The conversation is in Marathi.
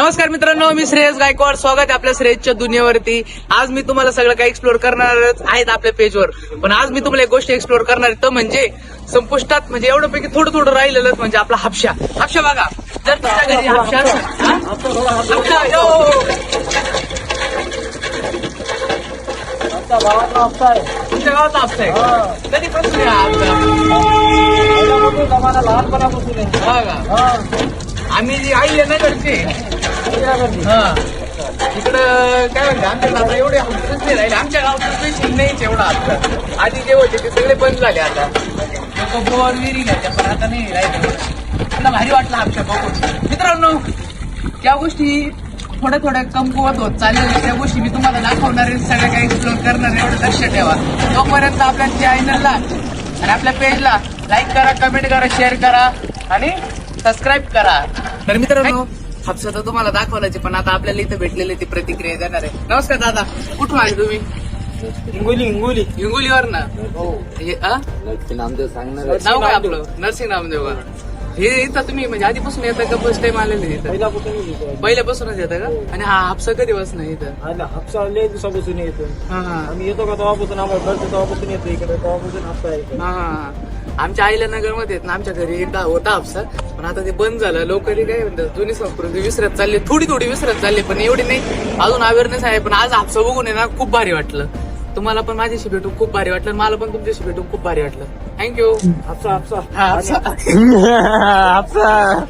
नमस्कार मित्रांनो मी श्रेयस गायकवाड. स्वागत आहे आपल्या श्रेयसच्या दुनियेवरती. आज मी तुम्हाला सगळं काही एक्सप्लोर करणारच आहेत आपल्या पेजवर पण आज मी तुम्हाला एक गोष्ट एक्सप्लोर करणार आहे, तो म्हणजे संपुष्टात म्हणजे एवढं पैकी थोडं थोडं राहिलेलं म्हणजे आपला हापशा. हापशा बघा. जर तुमच्या घरी हापशा हा? तुमच्या गावात हापसा आहे? का आम्ही जी आई आहे ना घरचे हा. इकडं काय म्हणते आमच्या गावात एवढे हौसच नाही राहिले. आमच्या गावात स्पेशल नाहीच एवढा आता. आधी जे होते ते सगळे बंद झाले आता. लोक बोर विरी घ्यायच्या पण आता नाही राहिले. मला भारी वाटलं आमच्या बघून मित्रांनो त्या गोष्टी थोड्या थोड्या कमकुवत होत चाललेल्या त्या गोष्टी मी तुम्हाला दाखवणार आहे. सगळ्या काही एक्सप्लोर करणार आहे. एवढं लक्ष ठेवा. तोपर्यंत आपल्या चॅनलला आणि आपल्या पेजला लाईक करा कमेंट करा शेअर करा आणि सबस्क्राईब करा. तर मित्रांनो हापसा तर तुम्हाला दाखवण्याचे पण आता आपल्याला इथं भेटलेली ती प्रतिक्रिया देणार आहे. नमस्कार दादा. कुठून आले तुम्ही? हिंगोली हिंगोली. हिंगोलीवर ना हे, आ? नामदेव सांगणार नाव काय आपलं? नरसिंग नामदेव का? हे इथं तुम्ही म्हणजे आधीपासून येतं का फर्स्ट टाइम आलेले इथं? पहिल्यापासून पहिल्यापासूनच येतं का? आणि हा हापसा कधी बसणं इथं? आला हापसा लय दिवसापासून येतो. हा हा. आम्ही येतो का तेव्हापासून? आम्हाला कळतं तेव्हापासून येतो इकडे तेव्हापासून हापसा आहे. हा, हा. आमच्या आईला नगरमध्ये आहेत ना आमच्या घरी एकदा होता हापसा पण आता ते बंद झालं. लोक काय म्हणतात जुनी संस्कृती विसरत चालली थोडी थोडी विसरत चालली पण एवढी नाही. अजून अवेअरनेस आहे पण आज हापसा बघून आहे ना खूप भारी वाटलं. तुम्हाला पण माझ्याशी भेटून खूप भारी वाटलं आणि मला पण तुमच्याशी भेटून खूप भारी वाटलं. थँक्यू हापसा हापसा हापसा